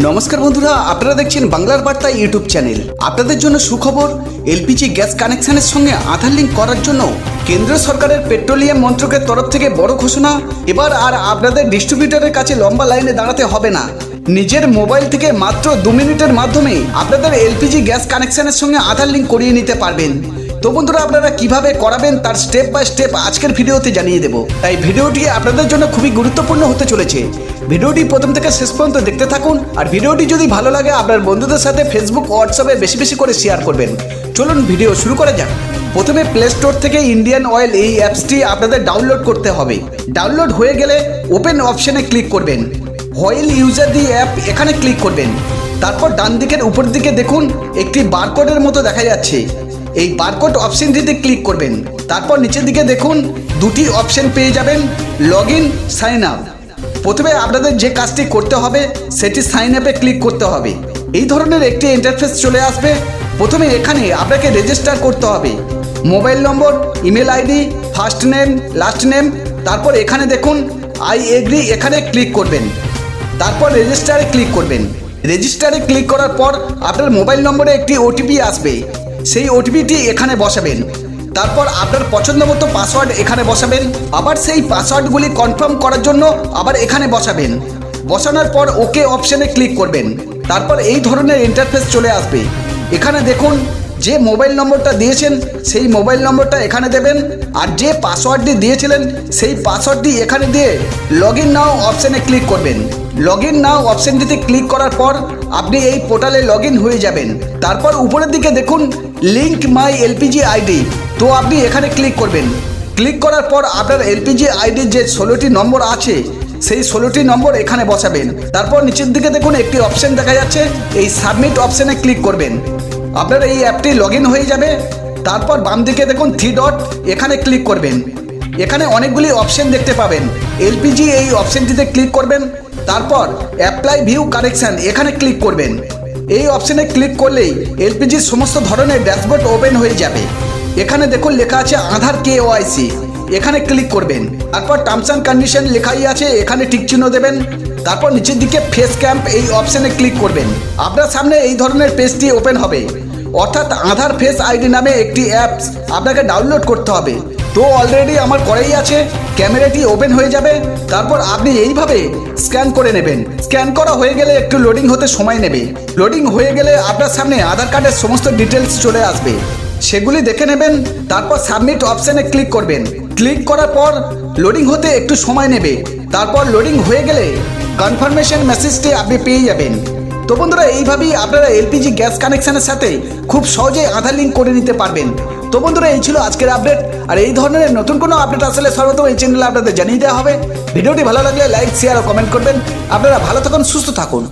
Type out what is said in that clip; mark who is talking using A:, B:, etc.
A: নমস্কার বন্ধুরা, আপনারা দেখছেন বাংলার বার্তা ইউটিউব চ্যানেল। আপনাদের জন্য সুখবর, এলপিজি গ্যাস কানেকশনের সঙ্গে আধার লিঙ্ক করার জন্য কেন্দ্র সরকারের পেট্রোলিয়াম মন্ত্রকের তরফ থেকে বড় ঘোষণা। এবার আর আপনাদের ডিস্ট্রিবিউটরের কাছে লম্বা লাইনে দাঁড়াতে হবে না। নিজের মোবাইল থেকে মাত্র দু মিনিটের মাধ্যমে আপনাদের এলপিজি গ্যাস কানেকশনের সঙ্গে আধার লিঙ্ক করিয়ে নিতে পারবেন। তো বন্ধুরা, আপনারা কীভাবে করাবেন তার স্টেপ বাই স্টেপ আজকের ভিডিওতে জানিয়ে দেব। তাই ভিডিওটি আপনাদের জন্য খুবই গুরুত্বপূর্ণ হতে চলেছে। ভিডিওটি প্রথম থেকে শেষ পর্যন্ত দেখতে থাকুন, আর ভিডিওটি যদি ভালো লাগে, আপনার বন্ধুদের সাথে ফেসবুক হোয়াটসঅ্যাপে বেশি বেশি করে শেয়ার করবেন। চলুন ভিডিও শুরু করা যাক। প্রথমে প্লে স্টোর থেকে ইন্ডিয়ান অয়েল এই অ্যাপসটি আপনাদের ডাউনলোড করতে হবে। ডাউনলোড হয়ে গেলে ওপেন অপশনে ক্লিক করবেন। অয়েল ইউজার দি অ্যাপ এখানে ক্লিক করবেন। তারপর ডান দিকের উপর দিকে দেখুন, একটি বারকোডের মতো দেখা যাচ্ছে। এই বারকোড অপশনটিতে ক্লিক করবেন। তারপর নিচের দিকে দেখুন, দুটি অপশন পেয়ে যাবেন লগ ইন সাইন আপ প্রথমে আপনাদের যে কাজটি করতে হবে, সেটি সাইন আপে ক্লিক করতে হবে। এই ধরনের একটি ইন্টারফেস চলে আসবে। প্রথমে এখানে আপনাকে রেজিস্টার করতে হবে। Mobile number email ID first name last name তারপর এখানে দেখুন আই এগ্রি এখানে ক্লিক করবেন। তারপর রেজিস্টারে ক্লিক করবেন। রেজিস্টারে ক্লিক করার পর আপনার মোবাইল নম্বরে একটি ওটিপি আসবে। সেই ওটিপিটি এখানে বসাবেন। তারপর আপনার পছন্দ মতো পাসওয়ার্ড এখানে বসাবেন। আবার সেই পাসওয়ার্ডগুলি কনফার্ম করার জন্য আবার এখানে বসাবেন। বসানোর পর ওকে অপশানে ক্লিক করবেন। তারপর এই ধরনের ইন্টারফেস চলে আসবে। এখানে দেখুন, যে মোবাইল নম্বরটা দিয়েছেন, সেই মোবাইল নম্বরটা এখানে দেবেন। আর যে পাসওয়ার্ডটি দিয়েছিলেন, সেই পাসওয়ার্ডটি এখানে দিয়ে লগ ইন নাও অপশানে ক্লিক করবেন। লগ ইন নাও অপশানটিতে ক্লিক করার পর আপনি এই পোর্টালে লগ হয়ে যাবেন। তারপর উপরের দিকে দেখুন লিঙ্ক মাই এলপিজি আইডি তো আপনি এখানে ক্লিক করবেন। ক্লিক করার পর আপনার এলপিজি আইডির যে ষোলোটি নম্বর আছে, সেই ষোলোটি নম্বর এখানে বসাবেন। তারপর নিচের দিকে দেখুন একটি অপশন দেখা যাচ্ছে, এই সাবমিট অপশানে ক্লিক করবেন। আপনার এই অ্যাপটি লগ হয়ে যাবে। তারপর বাম দিকে দেখুন থ্রি ডট এখানে ক্লিক করবেন। এখানে অনেকগুলি অপশন দেখতে পাবেন। এলপিজি এই অপশনটিতে ক্লিক করবেন। তারপর অ্যাপ্লাই ভিউ কানেকশন এখানে ক্লিক করবেন। এই অপশনে ক্লিক করলেই এলপিজির সমস্ত ধরনের ড্যাশবোর্ড ওপেন হয়ে যাবে। এখানে দেখুন লেখা আছে আধার কে ওআইসি এখানে ক্লিক করবেন। তারপর টার্মস অ্যান্ড কন্ডিশন লেখাই আছে, এখানে টিক চিহ্ন দেবেন। তারপর নিচের দিকে ফেস ক্যাম্প এই অপশনে ক্লিক করবেন। আপনার সামনে এই ধরনের পেজটি ওপেন হবে। অর্থাৎ আধার ফেস আইডি নামে একটি অ্যাপস আপনাকে ডাউনলোড করতে হবে। তো অলরেডি আমার করেই আছে। ক্যামেরাটি ওপেন হয়ে যাবে। তারপর আপনি এইভাবে স্ক্যান করে নেবেন। স্ক্যান করা হয়ে গেলে একটু লোডিং হতে সময় নেবে। লোডিং হয়ে গেলে আপনার সামনে আধার কার্ডের সমস্ত ডিটেলস চলে আসবে। সেগুলি দেখে নেবেন, তারপর সাবমিট অপশানে ক্লিক করবেন। ক্লিক করার পর লোডিং হতে একটু সময় নেবে। তারপর লোডিং হয়ে গেলে কনফার্মেশন মেসেজটি আপনি পেয়ে যাবেন। তো বন্ধুরা, এইভাবেই আপনারা এলপিজি গ্যাস কানেকশানের সাথে খুব সহজেই আধার লিঙ্ক করে নিতে পারবেন। তো বন্ধুরা, এই ছিল আজকের আপডেট। আর এই ধরনের নতুন কোনো আপডেট আসলে সর্বতম এই চ্যানেলে আপনাদের জানিয়ে দেওয়া হবে। ভিডিওটি ভালো লাগলে লাইক শেয়ার ও কমেন্ট করবেন। আপনারা ভালো থাকুন, সুস্থ থাকুন।